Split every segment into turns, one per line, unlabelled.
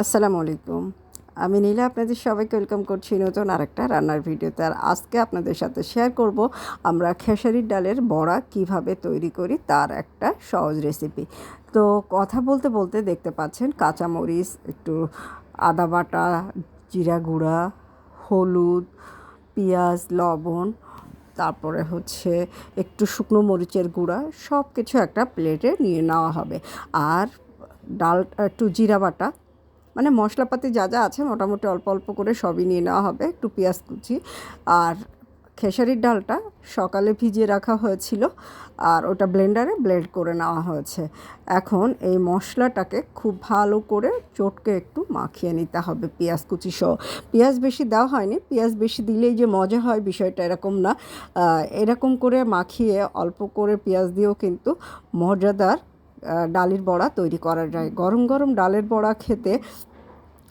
আসসালামু আলাইকুম। আমি নীলা, আপনাদের সবাইকে ওয়েলকাম করছি নতুন আরেকটা রান্নার ভিডিওতে। আর আজকে আপনাদের সাথে শেয়ার করব আমরা খেসারির ডালের বড়া কীভাবে তৈরি করি তার একটা সহজ রেসিপি তো কথা বলতে বলতে দেখতে পাচ্ছেন কাঁচামরিচ, একটু আদা বাটা, জিরা গুঁড়া, হলুদ, পেঁয়াজ, লবণ, তারপরে হচ্ছে একটু শুকনো মরিচের গুঁড়া সব কিছু একটা প্লেটে নিয়ে নেওয়া হবে। আর ডাল একটু জিরা বাটা মানে মশলাপাতি যা যা আছে মোটামুটি অল্প অল্প করে সবই নিয়ে নেওয়া হবে। একটু পেঁয়াজ কুচি আর খেসারির ডালটা সকালে ভিজিয়ে রাখা হয়েছিল আর ওটা ব্লেন্ডারে ব্লেন্ড করে নেওয়া হয়েছে। এখন এই মশলাটাকে খুব ভালো করে চটকে একটু মাখিয়ে নিতে হবে পেঁয়াজ কুচি সহ। পেঁয়াজ বেশি দেওয়া হয়নি, পেঁয়াজ বেশি দিলেই যে মজা হয় বিষয়টা এরকম না। এরকম করে মাখিয়ে অল্প করে পেঁয়াজ দিয়েও কিন্তু মজাদার ডালের বড়া তৈরি করা যায়। গরম গরম ডালের বড়া খেতে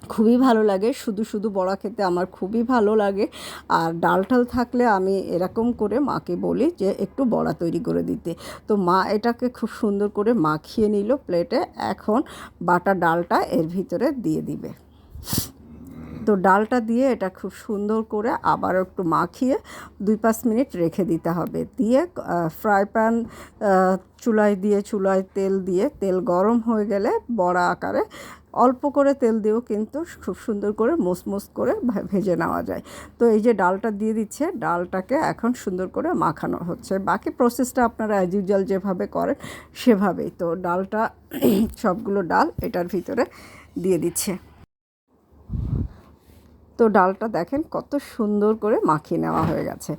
খুবই ভালো লাগে। শুধু শুধু বড়া খেতে আমার খুবই ভালো লাগে। আর ডাল টাল থাকলে আমি এরকম করে মাকে বলি যে, একটু বড়া তৈরি করে দিতে। তো মা এটাকে খুব সুন্দর করে মাখিয়ে নিল প্লেটে এখন বাটা ডালটা এর ভিতরে দিয়ে দিবে। তো ডালটা দিয়ে এটা খুব সুন্দর করে আবার একটু মাখিয়ে দুই পাঁচ মিনিট রেখে দিতে হবে। দিয়ে ফ্রাই প্যান চুলায় দিয়ে, চুলায় তেল দিয়ে, তেল গরম হয়ে গেলে বড়া আকারে অল্প করে তেল দিয়েও কিন্তু খুব সুন্দর করে মুসমুস করে ভেজে নেওয়া যায়। তো এই যে ডালটা দিয়ে দিচ্ছে, ডালটাকে এখন সুন্দর করে মাখানো হচ্ছে। বাকি প্রসেসটা আপনারা অ্যাজ ইউজুয়াল যেভাবে করেন সেভাবেই। তো ডালটা, সবগুলো ডাল এটার ভিতরে দিয়ে দিচ্ছে। তো ডালটা দেখেন কত সুন্দর করে মাখিয়ে নেওয়া হয়ে গেছে।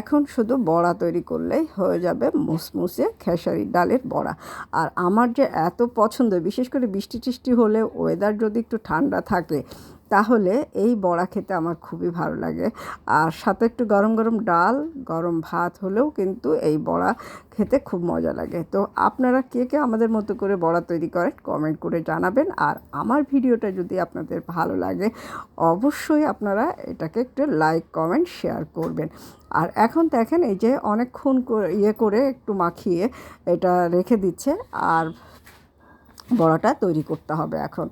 এখন শুধু বড়া তৈরি করলেই হয়ে যাবে মুসমুসে খেসারি ডালের বড়া। আর আমার যে এত পছন্দ, বিশেষ করে বৃষ্টি টিষ্টি হলে ওয়েদার যদি একটু ঠান্ডা থাকে তাহলে এই বড়া খেতে আমার খুবই ভালো লাগে। আর সাথে একটু গরম গরম ডাল, গরম ভাত হলেও কিন্তু এই বড়া খেতে খুব মজা লাগে। তো আপনারা কে কে আমাদের মতো করে বড়া তৈরি করেন কমেন্ট করে জানাবেন। আর আমার ভিডিওটা যদি আপনাদের ভালো লাগে, অবশ্যই আপনারা এটাকে একটু লাইক, কমেন্ট, শেয়ার করবেন। আর এখন দেখেন এই যে অনেকক্ষণ ইয়ে করে একটু মাখিয়ে এটা রেখে দিচ্ছে। আর বড়াটা তৈরি করতে হবে এখন।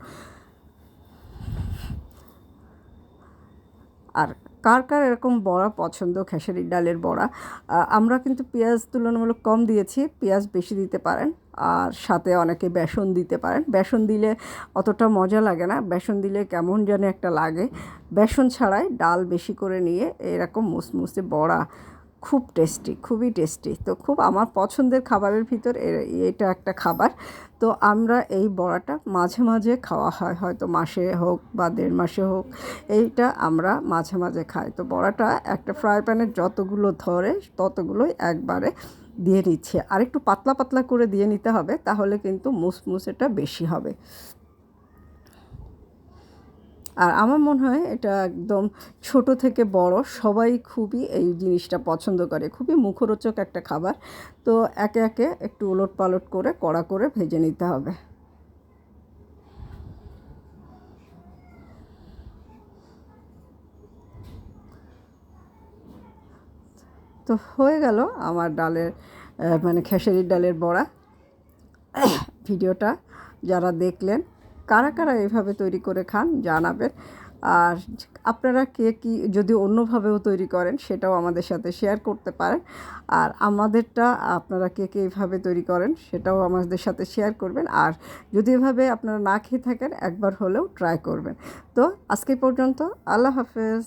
আর কার কার এরকম বড়া পছন্দ? খেসারির ডালের বড়া? আমরা কিন্তু পেঁয়াজ তুলনামূলক কম দিয়েছি, পেঁয়াজ বেশি দিতে পারেন আর সাথে অনেকে বেসন দিতে পারেন। বেসন দিলে অতটা মজা লাগে না, বেসন দিলে কেমন যেন একটা লাগে। বেসন ছাড়াই ডাল বেশি করে নিয়ে এরকম মুসমুসে বড়া খুব টেস্টি, খুবই টেস্টি। তো খুব আমার পছন্দের খাবারের ভিতর এটা একটা খাবার। তো আমরা এই বড়াটা মাঝে মাঝে খাওয়া হয়, হয়তো মাসে হোক বা দেড় মাসে হোক, এইটা আমরা মাঝে মাঝে খাই। তো বড়াটা একটা ফ্রাই প্যানের যতগুলো ধরে ততগুলোই একবারে দিয়ে নিচ্ছে। আর একটু পাতলা পাতলা করে দিয়ে নিতে হবে, তাহলে কিন্তু মুসমুসেটা বেশি হবে। আর আমার মনে হয় এটা একদম ছোট থেকে বড়, সবাই খুবই এই জিনিসটা পছন্দ করে। খুবই মুখরোচক একটা খাবার। তো একে একে একটু উলট পালট করে, কড়া করে ভেজে নিতে হবে। তো হয়ে গেল আমার ডালের মানে খেসারির ডালের বড়া। ভিডিওটা যারা দেখলেন কারা কারা এভাবে তৈরি করে খান জানাবেন। আর আপনারা কে কি যদি অন্যভাবেও তৈরি করেন সেটাও আমাদের সাথে শেয়ার করতে পারেন। আর আমাদেরটা আপনারা কে কে এইভাবে তৈরি করেন সেটাও আমাদের সাথে শেয়ার করবেন। আর যদি এভাবে আপনারা না খেয়ে থাকেন একবার হলেও ট্রাই করবেন। তো আজকে পর্যন্ত আল্লাহ হাফেজ।